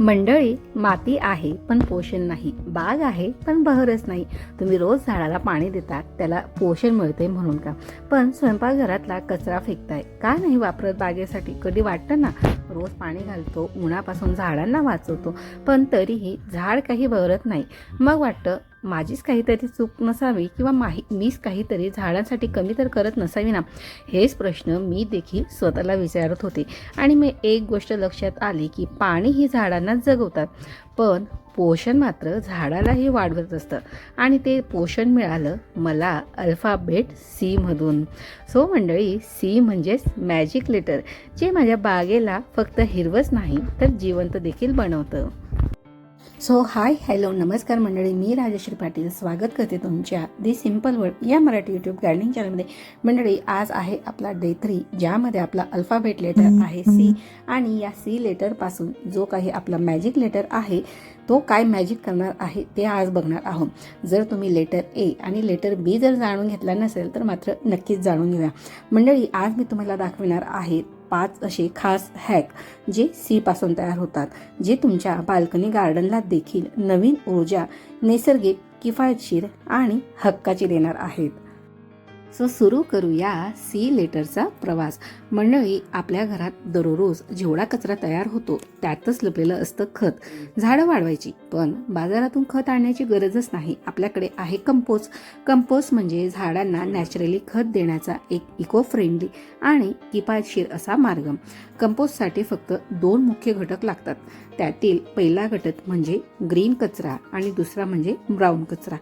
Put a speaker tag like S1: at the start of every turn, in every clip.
S1: मंडळी माती आहे पण पोषण नाही. बाग आहे पण बहरच नाही. तुम्ही रोज झाडाला पाणी देतात त्याला पोषण मिळते म्हणून का? पण स्वयंपाकघरातला कचरा फेकताय. का नाही वापरत बागेसाठी? कधी वाटतं ना? रोज पाणी घालतो उन्हापासून झाडांना वाचवतो पण तरीही झाड काही बहरत नाही. मग वाटतं माझीच काहीतरी चूक नसावी किंवा माही मीच काहीतरी झाडांसाठी कमी तर करत नसावी ना? हेच प्रश्न मी देखील स्वतःला विचारत होते. आणि मी एक गोष्ट लक्षात आली की पाणी ही झाडांना जगवतात. पण पोषण मात्र झाडालाही वाढवत असतं. आणि ते पोषण मिळालं मला अल्फाबेट सीमधून सो मंडळी सी म्हणजेच मॅजिक लेटर. जे माझ्या बागेला फक्त हिरवंच नाही तर जिवंत देखील बनवतं. सो हाय हॅलो नमस्कार मंडळी. मी राजश्री पाटील स्वागत करते तुमच्या दी सिंपल वर्ड या मराठी यूट्यूब गार्डनिंग चॅनलमध्ये मंडळी आज आहे आपला डे थ्री ज्यामध्ये आपला अल्फाबेट लेटर आहे सी आणि या सी लेटरपासून जो काही आपला मॅजिक लेटर आहे तो काय मॅजिक करणार आहे ते आज बघणार आहोत. जर तुम्ही लेटर ए आणि लेटर बी जर जाणून घेतला नसेल तर मात्र नक्कीच जाणून घेऊया. मंडळी आज मी तुम्हाला दाखविणार आहे पाच असे खास हॅक जे सीपासून तयार होतात जे तुमच्या बाल्कनी गार्डनला देखील नवीन ऊर्जा नैसर्गिक किफायतशीर आणि हक्काची देणार आहेत. सो सुरू करूया सी लेटरचा प्रवास. मंडळी आपल्या घरात दररोज जेवढा कचरा तयार होतो त्यातच लपलेलं असतं खत. झाडं वाढवायची पण बाजारातून खत आणण्याची गरजच नाही. आपल्याकडे आहे कंपोज कंपोस म्हणजे झाडांना नॅचरली खत देण्याचा एक इको फ्रेंडली आणि किफायतशीर असा मार्ग. कंपोस्टसाठी फक्त दोन मुख्य घटक लागतात. त्यातील पहिला घटक म्हणजे ग्रीन कचरा आणि दुसरा म्हणजे ब्राऊन कचरा.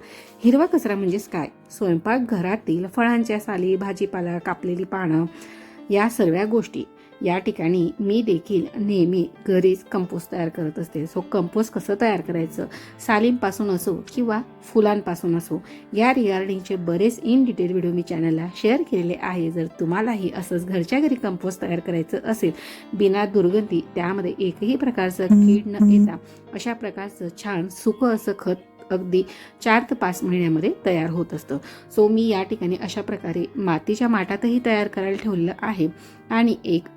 S1: हिरवा कचरा म्हणजेच काय? स्वयंपाकघरातील फळांच्या साली भाजीपाला कापलेली पानं या सर्व गोष्टी या ठिकाणी मी देखील नेहमी घरीच कंपोस्ट तयार करत असते. सो कंपोस्ट कसं तयार करायचं? सालींपासून असो किंवा फुलांपासून असो या रिगार्डिंगचे बरेच इन डिटेल व्हिडिओ मी चॅनलला शेअर केलेले आहे. जर तुम्हालाही असंच घरच्या घरी कंपोस्ट तयार करायचं असेल बिना दुर्गंधी त्यामध्ये एकही प्रकारचं कीड न येता अशा प्रकारचं छान सुकं असं खत अगदी चार ते पाच महिन्यामध्ये तयार होत असतं. सो मी या ठिकाणी अशा प्रकारे मातीच्या माठातही तयार करायला ठेवलेलं आहे. आणि एक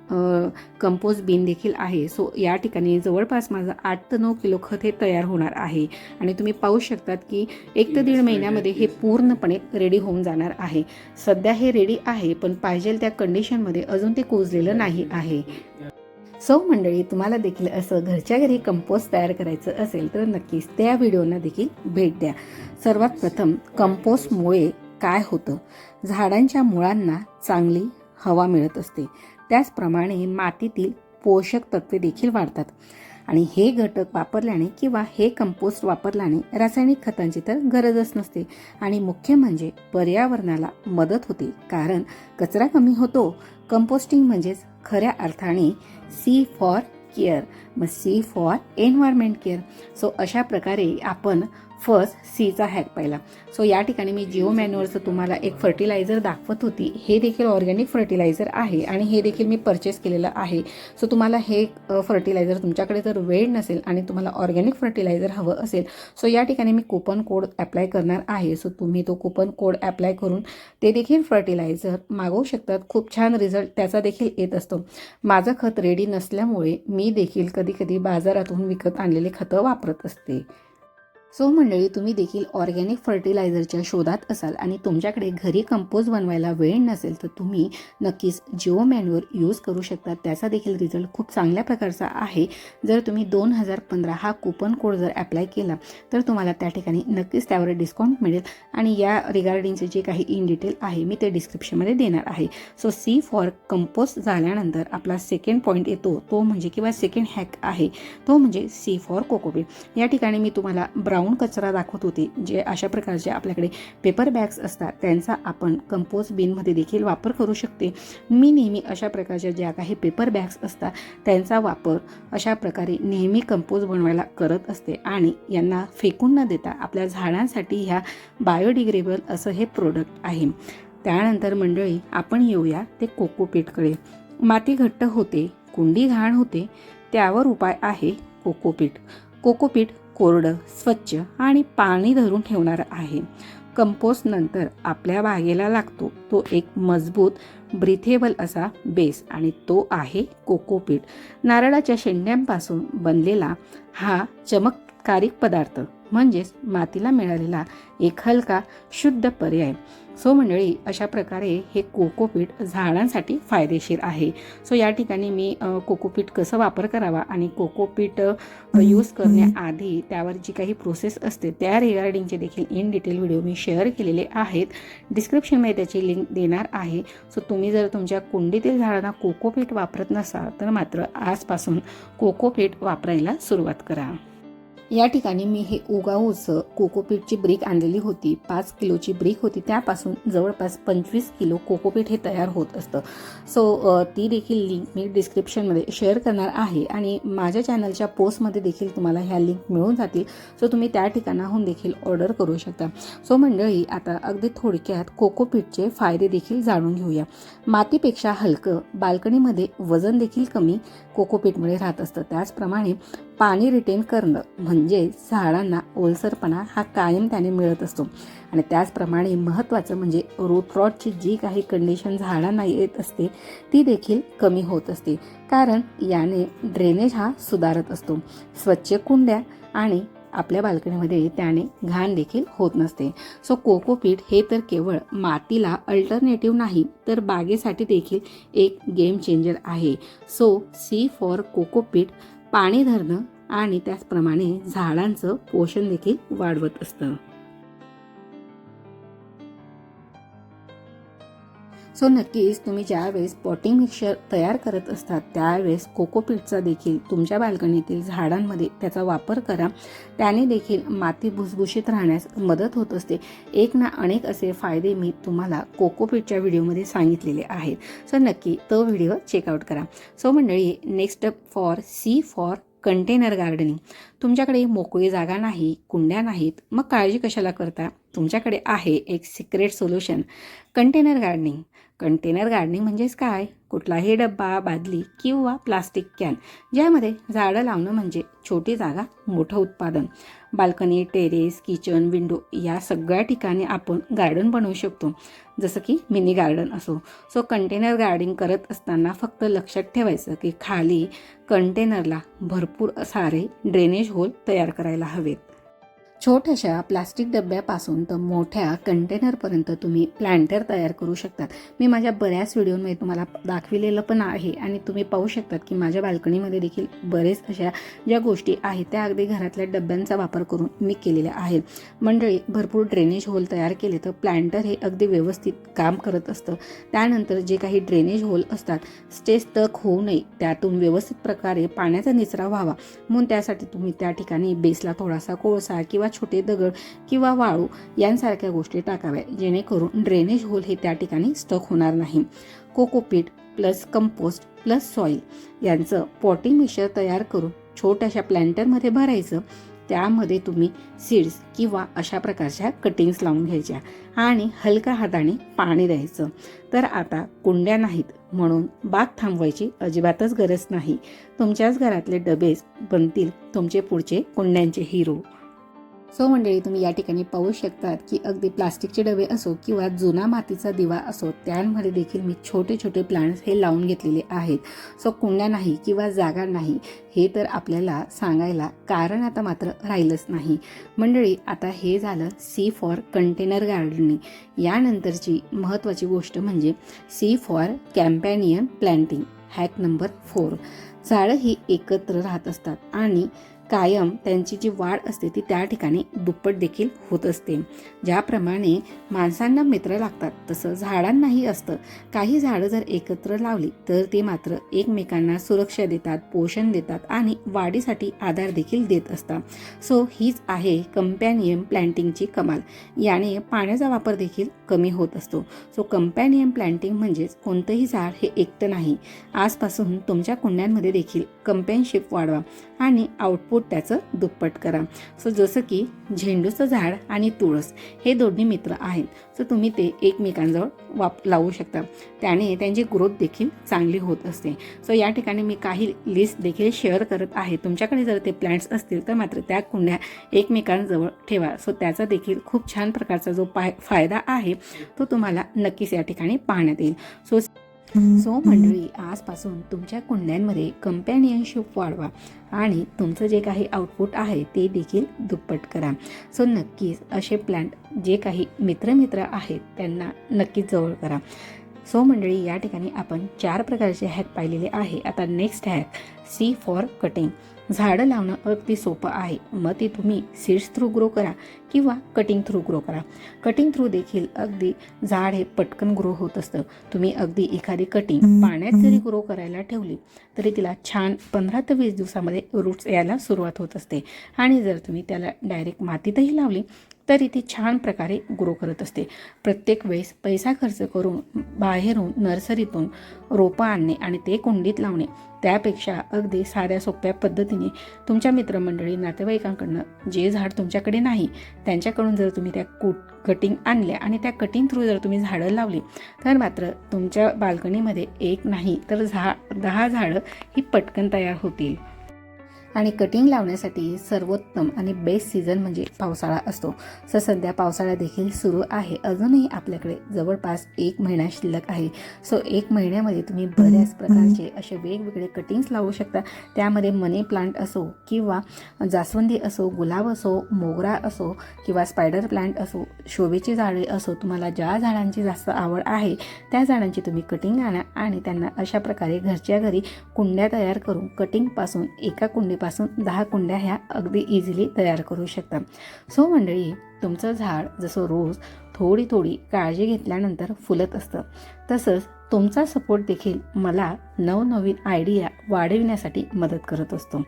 S1: कंपोस्ट बिन देखील आहे. सो या ठिकाणी जवळपास माझं आठ ते नऊ किलो खत हे तयार होणार आहे. आणि तुम्ही पाहू शकतात की एक ते दीड महिन्यामध्ये हे पूर्णपणे रेडी होऊन जाणार आहे. सध्या हे रेडी आहे पण पाहिजे त्या कंडिशनमध्ये अजून ते कुजलेलं नाही आहे. सो मंडळी तुम्हाला देखील असं घरच्या घरी कंपोस्ट तयार करायचं असेल तर नक्कीच त्या व्हिडिओना देखील भेट द्या. सर्वात प्रथम कंपोस्टमुळे काय होतं? झाडांच्या मुळांना चांगली हवा मिळत असते. त्याचप्रमाणे मातीतील पोषक तत्वे देखील वाढतात. आणि हे घटक वापरल्याने किंवा हे कंपोस्ट वापरल्याने रासायनिक खतांची तर गरजच नसते. आणि मुख्य म्हणजे पर्यावरणाला मदत होते. कारण कचरा कमी होतो. कंपोस्टिंग म्हणजेच खऱ्या अर्थाने सी फॉर केअर मग C for environment care so अशा प्रकारे आपण फर्स्ट सीचा हॅक पाहिला. सो या ठिकाणी मी जिओ मॅन्युअरचं तुम्हाला एक फर्टिलायझर दाखवत होती. हे देखील ऑर्गॅनिक फर्टिलायझर आहे आणि हे देखील मी परचेस केलेलं आहे. सो तुम्हाला हे फर्टिलायझर तुमच्याकडे जर वेळ नसेल आणि तुम्हाला ऑर्गॅनिक फर्टिलायझर हवं असेल सो या ठिकाणी मी कुपन कोड अप्लाय करणार आहे. सो तुम्ही तो कुपन कोड अप्लाय करून ते देखील फर्टिलायझर मागवू शकतात. खूप छान रिझल्ट त्याचा देखील येत असतो. माझं खत रेडी नसल्यामुळे मी देखील कधी कधी बाजारातून विकत आणलेले खतं वापरत असते. सो मंडळी तुम्ही देखील ऑर्गॅनिक फर्टिलायझरच्या शोधात असाल आणि तुमच्याकडे घरी कंपोज बनवायला वेळ नसेल तर तुम्ही नक्कीच जिओ मॅनवर यूज करू शकता. त्याचा देखील रिझल्ट खूप चांगल्या प्रकारचा आहे. जर तुम्ही दोन हजार पंधरा हा कुपन कोड जर अप्लाय केला तर तुम्हाला त्या ठिकाणी नक्कीच त्यावर डिस्काउंट मिळेल. आणि या रिगार्डिंगचे जे काही इन डिटेल आहे मी ते डिस्क्रिप्शनमध्ये देणार आहे. सो सी फॉर कंपोज झाल्यानंतर आपला सेकंड पॉईंट येतो तो म्हणजे किंवा सेकंड हॅक आहे तो म्हणजे सी फॉर कोकोपीट. या ठिकाणी मी तुम्हाला ब्राऊन ब्राऊन कचरा दाखवत होती जे अशा प्रकारचे आपल्याकडे पेपर बॅग्स असतात त्यांचा आपण कंपोस्ट बिनमध्ये देखील वापर करू शकते. मी नेहमी अशा प्रकारच्या ज्या काही पेपर बॅग्स असतात त्यांचा वापर अशा प्रकारे नेहमी कंपोस्ट बनवायला करत असते आणि यांना फेकून न देता आपल्या झाडांसाठी ह्या बायोडिग्रेबल असं हे प्रोडक्ट आहे. त्यानंतर मंडळी आपण येऊया ते कोकोपीटकडे माती घट्ट होते कुंडी घाण होते त्यावर उपाय आहे कोकोपीट कोकोपीट कोरडं स्वच्छ आणि पाणी धरून ठेवणारं आहे. कंपोस्ट नंतर आपल्या बागेला लागतो. तो एक मजबूत ब्रिथेबल असा बेस आणि तो आहे कोकोपीट नारळाच्या शेंड्यांपासून बनलेला हा चमक कारिक पदार्थ म्हणजेच मातीला मिळालेला एक हलका शुद्ध पर्याय. सो मंडळी अशा प्रकारे हे कोकोपीट झाडांसाठी फायदेशीर आहे. सो या ठिकाणी मी कोकोपीट कसं वापर करावा आणि कोकोपीट यूज करण्याआधी त्यावर जी काही प्रोसेस असते त्या रिगार्डिंगचे देखील इन डिटेल व्हिडिओ मी शेअर केलेले आहेत. डिस्क्रिप्शनमध्ये त्याची लिंक देणार आहे. सो तुम्ही जर तुमच्या कुंडीतील झाडांना कोकोपीट वापरत नसाल तर मात्र आजपासून कोकोपीट वापरायला सुरुवात करा. या ठिकाणी मी हे उगाऊचं कोकोपीटची ब्रिक आणलेली होती. पाच किलोची ब्रिक होती. त्यापासून जवळपास पंचवीस किलो कोकोपीट हे तयार होत असतं. सो ती देखील लिंक मी डिस्क्रिप्शनमध्ये शेअर करणार आहे आणि माझ्या चॅनलच्या पोस्टमध्ये देखील तुम्हाला ह्या लिंक मिळून जातील. सो तुम्ही त्या ठिकाणाहून देखील ऑर्डर करू शकता. सो मंडळी आता अगदी थोडक्यात कोकोपीटचे फायदे देखील जाणून घेऊया. मातीपेक्षा हलकं बाल्कनीमध्ये वजन देखील कमी कोकोपीटमुळे राहत असतं. त्याचप्रमाणे पाणी रिटेन करणं म्हणजे झाडांना ओलसरपणा हा कायम त्याने मिळत असतो. आणि त्याचप्रमाणे महत्त्वाचं म्हणजे रूट रॉटची जी काही कंडिशन झाडांना येत असते ती देखील कमी होत असते. कारण याने ड्रेनेज हा सुधारत असतो. स्वच्छ कुंड्या आणि आपल्या बाल्कनीमध्ये त्याने घाण देखील होत नसते. सो कोकोपीट हे तर केवळ मातीला अल्टरनेटिव्ह नाही तर बागेसाठी देखील एक गेम चेंजर आहे. सो सी फॉर कोकोपीट पाणी धरणं आणि त्याचप्रमाणे झाडांचं पोषण देखील वाढवत असतं. सो नक्कीच तुम्ही ज्यावेळेस पॉटिंग मिक्सर तयार करत असतात त्यावेळेस कोकोपीटचा देखील तुमच्या बाल्कनीतील झाडांमध्ये त्याचा वापर करा. त्याने देखील माती भुसभुशीत राहण्यास मदत होत असते. एक ना अनेक असे फायदे मी तुम्हाला कोकोपीटच्या व्हिडिओमध्ये सांगितलेले आहेत. सो नक्की तो व्हिडिओ चेकआउट करा. सो मंडळी next up for C for container gardening तुमच्याकडे मोकळी जागा नाही कुंड्या नाहीत मग काळजी कशाला करता? तुमच्याकडे आहे एक secret solution container gardening container gardening म्हणजेच काय? कुठलाही डब्बा बादली किंवा प्लास्टिक कॅन ज्यामध्ये झाडं लावणं म्हणजे छोटी जागा मोठं उत्पादन. बाल्कनी टेरेस किचन विंडो या सगळ्या ठिकाणी आपण गार्डन बनवू शकतो. जसं की मिनी गार्डन असो. सो कंटेनर गार्डनिंग करत असताना फक्त लक्षात ठेवायचं की खाली कंटेनरला भरपूर सारे ड्रेनेज होल तयार करायला हवेत. छोट्याशा प्लास्टिक डब्यापासून तर मोठ्या कंटेनरपर्यंत तुम्ही प्लांटर तयार करू शकतात. मी माझ्या बऱ्याच व्हिडिओमध्ये तुम्हाला दाखविलेलं पण आहे आणि तुम्ही पाहू शकतात की माझ्या बाल्कनीमध्ये देखील बरेच अशा ज्या गोष्टी आहेत त्या अगदी घरातल्या डब्यांचा वापर करून मी केलेल्या आहेत. मंडळी भरपूर ड्रेनेज होल तयार केले तर प्लांटर हे अगदी व्यवस्थित काम करत असतं. त्यानंतर जे काही ड्रेनेज होल असतात स्टेज तक होऊ नये त्यातून व्यवस्थित प्रकारे पाण्याचा निचरा व्हावा. म्हणून त्यासाठी तुम्ही त्या ठिकाणी बेसला थोडासा कोळसा किंवा छोटे दगड किंवा वाळू यांसारख्या गोष्टी टाकाव्या जेणेकरून ड्रेनेज होल हे त्या ठिकाणी स्टक होणार नाही. Cocopeat plus compost plus soil यांचं पॉटिंग मिक्सर तयार करून छोट्याशा प्लॅन्टरमध्ये भरायचं. त्यामध्ये तुम्ही सीड्स किंवा अशा प्रकारच्या कटिंग्स लावून घ्यायच्या आणि हलका हाताने पाणी द्यायचं. तर आता कुंड्या नाहीत म्हणून बाग थांबवायची अजिबातच गरज नाही. तुमच्याच घरातले डबेच बनतील तुमचे पुढचे कुंड्यांचे हिरो. सो मंडळी तुम्ही या ठिकाणी पाहू शकतात की अगदी प्लास्टिकचे डबे असो किंवा जुना मातीचा दिवा असो त्यांमध्ये देखील मी छोटे छोटे प्लांट्स हे लावून घेतलेले आहेत. सो कुंड्या नाही किंवा जागा नाही हे तर आपल्याला सांगायला कारण आता मात्र राहिलंच नाही. मंडळी आता हे झालं सी फॉर कंटेनर गार्डनिंग यानंतरची महत्त्वाची गोष्ट म्हणजे C for companion planting hack number four झाडं ही एकत्र राहत असतात आणि कायम त्यांची जी वाढ असते ती त्या ठिकाणी दुप्पट देखील होत असते. ज्याप्रमाणे माणसांना मित्र लागतात तसं झाडांनाही असतं. काही झाडं जर एकत्र लावली तर ते मात्र एकमेकांना सुरक्षा देतात पोषण देतात आणि वाढीसाठी आधार देखील देत असतात. सो हीच आहे कंपॅनियम प्लॅन्टिंगची कमाल. याने पाण्याचा वापर देखील कमी होत असतो. सो कंपॅनियम प्लॅन्टिंग म्हणजेच कोणतंही झाड हे एकटं नाही. आजपासून तुमच्या कुंड्यांमध्ये देखील कम्पेनशिप वाढवा आणि आउटपुट त्याचं दुप्पट करा. सो जसं की झेंडूचं झाड आणि तुळस हे दोन्ही मित्र आहेत. सो तुम्ही ते एकमेकांजवळ वाप लावू शकता. त्याने त्यांची ग्रोथ देखील चांगली होत असते. सो या ठिकाणी मी काही लिस्ट देखील शेअर करत आहे. तुमच्याकडे जर ते प्लॅन्ट्स असतील तर मात्र त्या कुंड्या एकमेकांजवळ ठेवा. सो त्याचा देखील खूप छान प्रकारचा जो पाय फायदा आहे तो तुम्हाला नक्कीच या ठिकाणी पाहण्यात येईल. सो सो मंडळी आजपासून तुमच्या कुंड्यांमध्ये कम्पॅनियनशिप वाढवा आणि तुमचं जे काही आउटपुट आहे ते देखील दुप्पट करा. सो नक्कीच असे प्लॅन्ट जे काही मित्रमित्र आहेत त्यांना नक्कीच जवळ करा. सो मंडळी या ठिकाणी आपण चार प्रकारचे हॅक पाहिलेले आहे. आता next hack C for cutting झाडं लावणं अगदी सोपं आहे. मग ते तुम्ही सीड्स थ्रू ग्रो करा किंवा कटिंग थ्रू ग्रो करा. कटिंग थ्रू देखील अगदी झाड हे पटकन ग्रो होत असतं. तुम्ही अगदी एखादी कटिंग पाण्यात जरी ग्रो करायला ठेवली तरी तिला छान पंधरा ते वीस दिवसामध्ये रूट्स यायला सुरुवात होत असते. आणि जर तुम्ही त्याला डायरेक्ट मातीतही लावली तरी ती छान प्रकारे ग्रो करत असते. प्रत्येक वेळेस पैसा खर्च करून बाहेरून नर्सरीतून रोपं आणणे आणि ते कुंडीत लावणे त्यापेक्षा अगदी साध्या सोप्या पद्धतीने तुमच्या मित्रमंडळी नातेवाईकांकडनं जे झाड तुमच्याकडे नाही त्यांच्याकडून जर तुम्ही त्या कूट कटिंग आणल्या आणि त्या कटिंग थ्रू जर तुम्ही झाडं लावली तर मात्र तुमच्या बाल्कनीमध्ये एक नाही तर झा दहा झाडं ही पटकन तयार होतील. आणि कटिंग लावण्यासाठी सर्वोत्तम आणि बेस्ट सीझन म्हणजे पावसाळा असतो. सर सध्या पावसाळा देखील सुरू आहे. अजूनही आपल्याकडे जवळपास एक महिना शिल्लक आहे. सो एक महिन्यामध्ये तुम्ही बऱ्याच प्रकारचे असे वेगवेगळे कटिंग्स लावू शकता. त्यामध्ये मनी प्लांट असो किंवा जास्वंदी असो गुलाब असो मोगरा असो किंवा स्पायडर प्लांट असो शोभेची झाडे असो तुम्हाला ज्या झाडांची जास्त आवड आहे त्या झाडांची तुम्ही कटिंग आणा आणि त्यांना अशा प्रकारे घरच्या घरी कुंड्या तयार करून कटिंगपासून एका कुंडी पासून दहा कुंड्या ह्या अगदी इझिली तयार करू शकता. सो मंडळी तुमचं झाड जसं रोज थोडी थोडी काळजी घेतल्यानंतर फुलत असतं. तसंच तुमचा सपोर्ट देखील मला नवनवीन आयडिया वाढविण्यासाठी मदत करत असतो.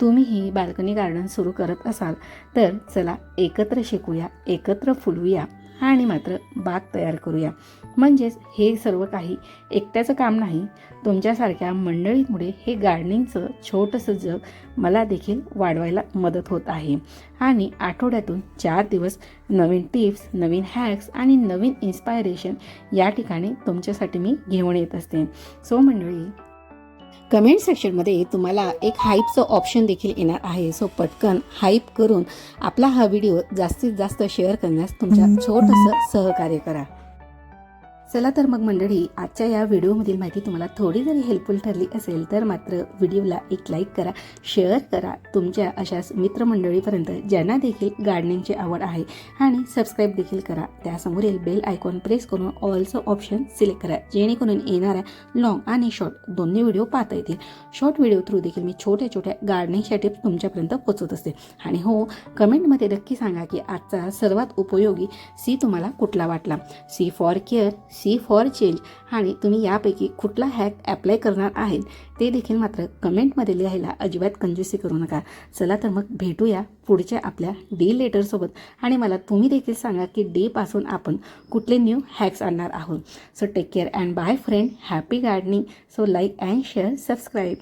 S1: तुम्हीही बाल्कनी गार्डन सुरू करत असाल तर चला एकत्र शिकूया एकत्र फुलवूया. आणि मात्र बाग तयार करूया. म्हणजेच हे सर्व काही एकट्याचं काम नाही तुमच्यासारख्या मंडळीमुळे हे गार्डनिंगचं छोटंसं जग मला देखील वाढवायला मदत होत आहे. आणि आठवड्यातून चार दिवस नवीन टिप्स नवीन हॅक्स आणि नवीन इन्स्पायरेशन या ठिकाणी तुमच्यासाठी मी घेऊन येत असते. सो मंडळी कमेंट सेक्शनमध्ये तुम्हाला एक हाईपचं ऑप्शन देखील येणार आहे. सो पटकन हाईप करून आपला हा व्हिडिओ जास्तीत जास्त शेअर करण्यास तुमच्या छोटंसं सहकार्य करा. चला तर मग मंडळी आजच्या या व्हिडिओमधील माहिती तुम्हाला थोडी जरी हेल्पफुल ठरली असेल तर मात्र व्हिडिओला एक लाईक करा शेअर करा. तुमच्या अशाच मित्रमंडळीपर्यंत ज्यांना देखील गार्डनिंगची आवड आहे आणि सबस्क्राईब देखील करा. त्यासमोरील बेल आयकॉन प्रेस करून ऑलचं ऑप्शन सिलेक्ट करा. जेणेकरून येणाऱ्या लॉंग आणि शॉर्ट दोन्ही व्हिडिओ पाहता येतील. शॉर्ट व्हिडिओ थ्रू देखील मी छोट्या छोट्या गार्डनिंगच्या टिप्स तुमच्यापर्यंत पोचवत असते. आणि हो कमेंटमध्ये नक्की सांगा की आजचा सर्वात उपयोगी सी तुम्हाला कुठला वाटला? C for care C for change आणि तुम्ही यापैकी कुठला हॅक अप्लाय करणार आहेत ते देखील मात्र कमेंटमध्ये लिहायला अजिबात कंजूसी करू नका. चला तर मग भेटूया पुढच्या आपल्या डी लेटरसोबत आणि मला तुम्ही देखील सांगा की डीपासून आपण कुठले न्यू हॅक्स आणणार आहोत. So take care and bye friend happy gardening so like and share subscribe